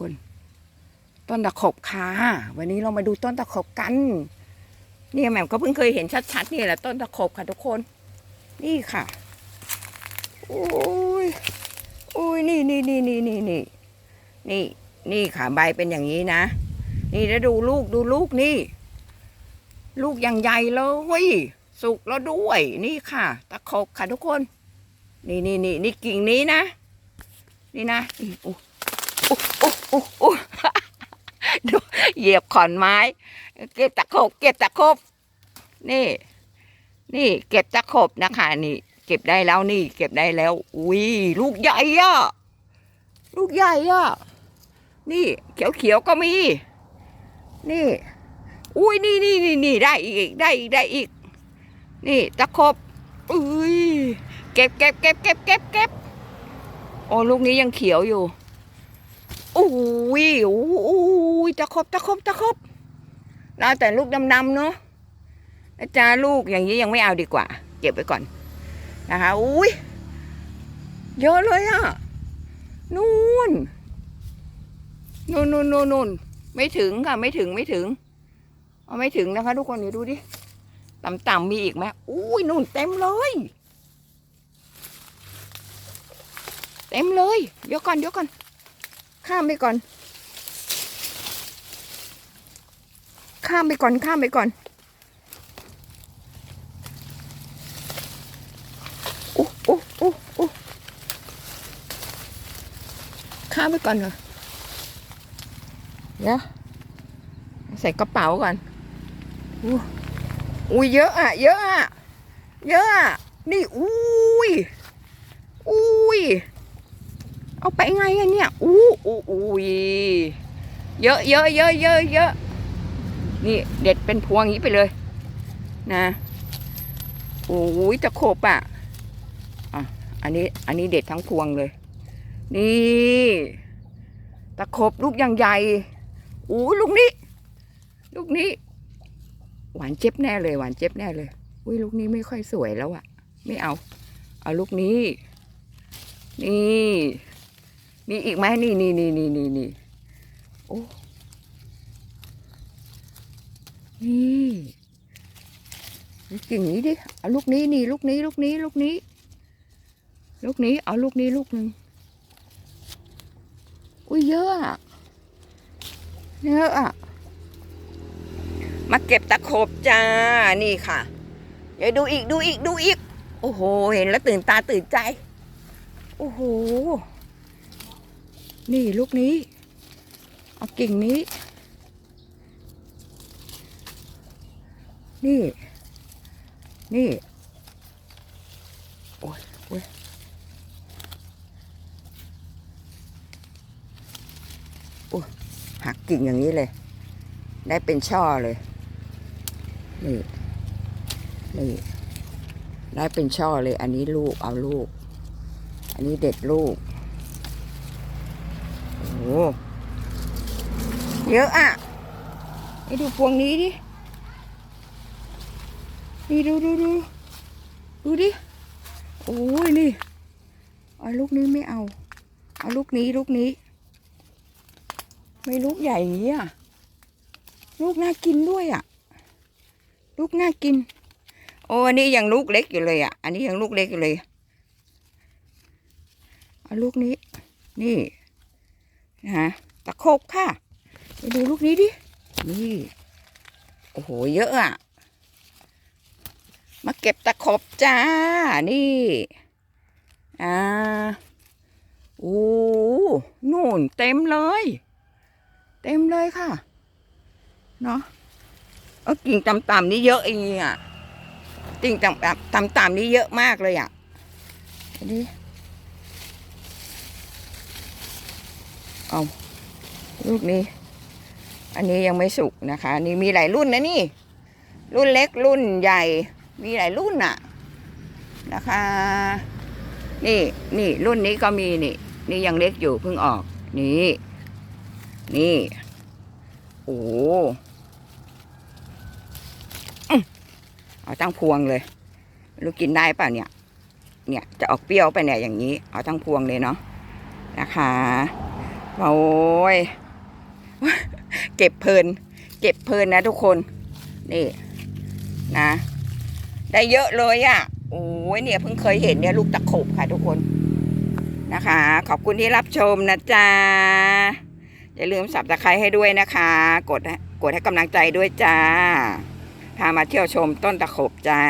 คนต้นตะขบค่ะวันนี้เรามาดูต้นตะขบกันนี่แหม่มก็เพิ่งเคยเห็นชัดๆนี่แหละต้นตะขบค่ะทุกคน นี่ค่ะโอ้ยโอ้ยนี่นี่นี่นี่นี่นี่นี่นี่ค่ะใบเป็นอย่างนี้นะ นี่แล้วดูลูกดูลูกนี่ ลูกอย่างใหญ่เลยสุกแล้วด้วย นี่ค่ะ ตะขบค่ะทุกคน นี่นี่นี่นี่กิ่งนี้นะ นี่นะนี่โอ้โอ้ อ้โอ้โอ้ดูเหยียบขอนไม้ เก็บตะขบเก็บตะขบนี่ นี่ เก็บตะขบนะคะนี่ เก็บได้แล้วนี่ เก็บได้แล้ว อุ้ยลูกใหญ่อะลูกใหญ่อะนี่เขียวเขียวก็มี นี่ อุ้ยนี่นี่นี่นี่ได้อีกได้อีกได้อีก นี่ตะขบอุ้ยเก็บเก็บเก็บเก็บเก็บเก็บโอ้ลูกนี้ยังเขียวอยู่ อุ้ยอุ้ยตะขบตะขบตะขบแล้แต่ลูกดำๆเนาะนะจ๊ะลูกอย่างนี้ยังไม่เอาดีกว่า เก็บไว้ก่อนนะคะอุ้ยเยอะเลยอะนู่นนู่นนู่นนู่นนู่นไม่ถึงค่ะไม่ถึงไม่ถึงเอาไม่ถึงนะคะ ทุกคนเดี๋ยวดูดิต่ำๆมีอีกไหมอุ้ยนู่นเต็มเลยเต็มเลยเดี๋ยวก่อนเดี๋ยวก่อน ข้ามไปก่อน ข้ามไปก่อน ข้ามไปก่อนอู้อู้อู้อู้ข้ามไปก่อนเหรอเดี๋ยวใส่กระเป๋าก่อนอู้อุ้ยเยอะอะ เยอะอะ เยอะอะ นี่ อุ้ย อุ้ย เอาไปไงอะเนี่ย อู้อู้อุ้ยเยอะเยอะเยอะเยอะเยอะนี่เด็ดเป็นพวงอย่างนี้ไปเลย นะโอ้ยตะโขบอะอะ อันนี้ อันนี้เด็ดทั้งพวงเลย นี่ ตะโขบลูกอย่างใหญ่อู้ลูกนี้ ลูกนี้ หวานเจ็บแน่เลย หวานเจ็บแน่เลยอุ้ยลูกนี้ไม่ค่อยสวยแล้วอะไม่เอา เอาลูกนี้ นี่ มีอีกไหมนี่นี่นี่นี่นี่นี่โอ้นี่ดูกิ่งนี้ดิเอาลูกนี้นี่ลูกนี้ลูกนี้ลูกนี้ ลูกนี้เอาลูกนี้ลูกหนึ่งอุ้ยเยอะอะเยอะอะมาเก็บตะขบจ้านี่ค่ะเดี๋ยวดูอีกดูอีกดูอีก โอ้โห เห็นแล้วตื่นตาตื่นใจ โอ้โห นี่ลูกนี้ เอากิ่งนี้ นี่ นี่ โอ้ยโอ้ยโอ้หักกิ่งอย่างนี้เลย ได้เป็นช่อเลย นี่ นี่ ได้เป็นช่อเลย อันนี้ลูก เอาลูก อันนี้เด็ดลูก เยอะอะไปดูพวงนี้ดินี่ดูดูดูดูดิ โอ้ยนี่เอาลูกนี้ไม่เอา เอาลูกนี้ลูกนี้ ไม่ลูกใหญ่อย่างนี้อะ ลูกน่ากินด้วยอะ ลูกน่ากิน โอ้อันนี้ยังลูกเล็กอยู่เลยอะ อันนี้ยังลูกเล็กอยู่เลย เอาลูกนี้ นี่ นะฮะตะโคบค่ะ ไปดูลูกนี้ดิ นี่ โอ้โห เยอะอะมาเก็บตะขบจ้า นี่ อ่าโอ้นู่นเต็มเลย เต็มเลยค่ะ เนาะเออกิ่งต่ำๆนี่เยอะเองอะกิ่งต่ำๆต่ำๆนี่เยอะมากเลยอะอัน เอาลูกนี้ อันนี้ยังไม่สุกนะคะ นี่มีหลายรุ่นนะนี่ รุ่นเล็กรุ่นใหญ่ มีหลายรุ่นอะนะคะ นี่นี่รุ่นนี้ก็มีนี่ นี่ยังเล็กอยู่เพิ่งออก นี่ นี่โอ้โหเอาตั้งพวงเลยไม่รู้กินได้เปล่าเนี่ย เนี่ยจะออกเปรี้ยวไปเนี่ยอย่างนี้ เอาตั้งพวงเลยเนาะนะคะ โอ้ย เก็บเพลิน เก็บเพลินนะทุกคน นี่นะ ได้เยอะเลยอะ่ะ โอ้ยเนี่ยเพิ่งเคยเห็นเนี่ยลูกตะขบค่ะทุกคน นะคะ ขอบคุณที่รับชมนะจ๊ะ อย่าลืมสับตะไคร้ให้ด้วยนะคะ กดกดให้กำลังใจด้วยจ้า พามาเที่ยวชมต้นตะขบจ้า